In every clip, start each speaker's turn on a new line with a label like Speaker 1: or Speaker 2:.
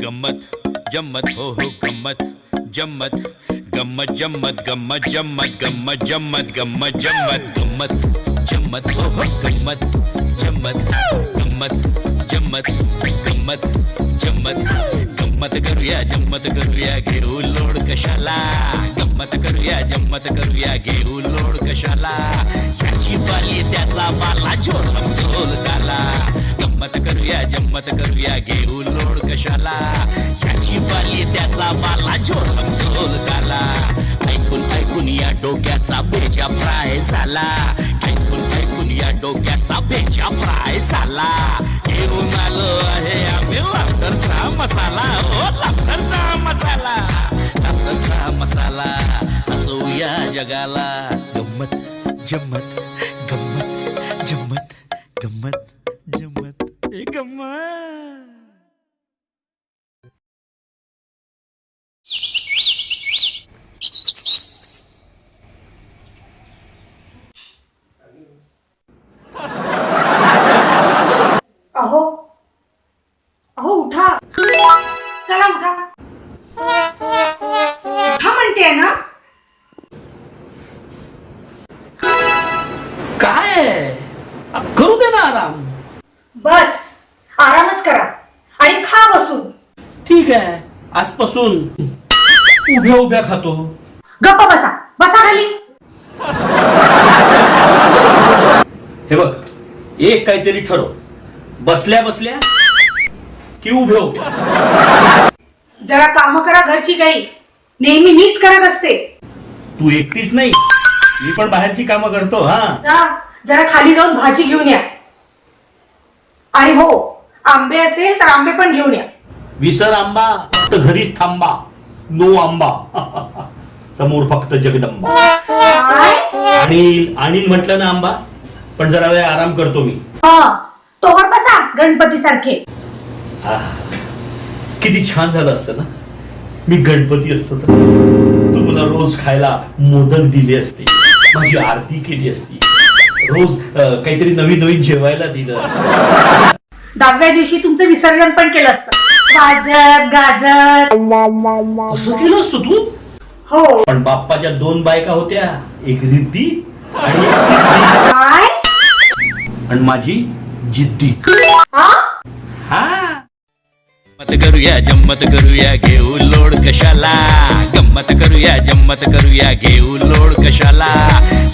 Speaker 1: गम्मत जम्मत हो हो गम्मत जम्मत गम्मत जम्मत गम्मत जम्मत गम्मत जम्मत गम्मत जम्मत गम्मत जम्मत हो हो गम्मत जम्मत गम्मत जम्मत गम्मत जम्मत गम्मत करूया जम्मत करूया घेऊ लोड कशाला गम्मत करूया जम्मत करूया घेऊ लोड कशाला याची बाली त्याचा बाला झोल झाला गंमत करूया जम्मत करूया घेऊ लोड कशाला? याची बाली त्याचा बाला झोल झोल झाला ऐकून ऐकून या डोक्याचा बेजा प्राय झाला. ऐकून ऐकून या डोक्याचा बेजा प्राय झाला. घेऊन आलो आहे आम्ही लाफ्टरचा मसाला. हो, ओ लाफ्टरचा मसाला. लाफ्टरचा मसाला. हसवूया जगाला. गंमत जम्मत गंमत जम्मत.
Speaker 2: अहो अहो उठा. चला उठा. उठा म्हणते ना.
Speaker 3: काय? करू दे ना आराम?
Speaker 2: बस.
Speaker 3: ठीक आहे. आजपासून उभ्या उभ्या खातो.
Speaker 2: गप्प बसा. बसा खाली.
Speaker 3: हे बघ एक काहीतरी ठरव. बसल्या बसल्या की उभ्या उभ्या.
Speaker 2: जरा काम करा घरची काही. नेहमी मीच करत असते.
Speaker 3: तू एकटीच नाही. मी पण बाहेरची कामं करतो हा.
Speaker 2: जा जरा खाली जाऊन भाजी घेऊन या. आणि हो आंबे असेल तर आंबे पण घेऊन या.
Speaker 3: विसर आंबा फक्त घरीच थांबा. नो आंबा. समोर फक्त जगदंबा. अनिल अनिल म्हटलं ना आंबा? पण जरा वेळ आराम करतो मी.
Speaker 2: हा. तोवर बसा गणपती सारखे
Speaker 3: किती छान झालं असतं ना? मी गणपती असतो तर तू मला रोज खायला मोदक दिले असते. माझी आरती केली असती. रोज अं, काहीतरी नवीन नवीन जेवायला दिलं असतं.
Speaker 2: दहाव्या दिवशी तुमचं विसर्जन पण केलं असतं. गाजर गाजर
Speaker 3: असं केलं असतं तू?
Speaker 2: हो.
Speaker 3: पण बाप्पाच्या दोन बायका होत्या एक रिद्धी आणि एक सिद्धी.
Speaker 2: काय?
Speaker 3: आणि माझी जिद्दी.
Speaker 2: हा
Speaker 3: हा.
Speaker 1: गम्मत करूया जम्मत करूया घेऊ लोड कशाला? गम्मत करूया जम्मत करूया घेऊ लोड कशाला?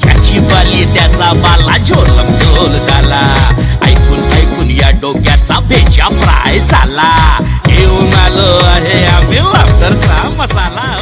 Speaker 1: याची बाली त्याचा बाला झोलम झोल झाला 怎么散了？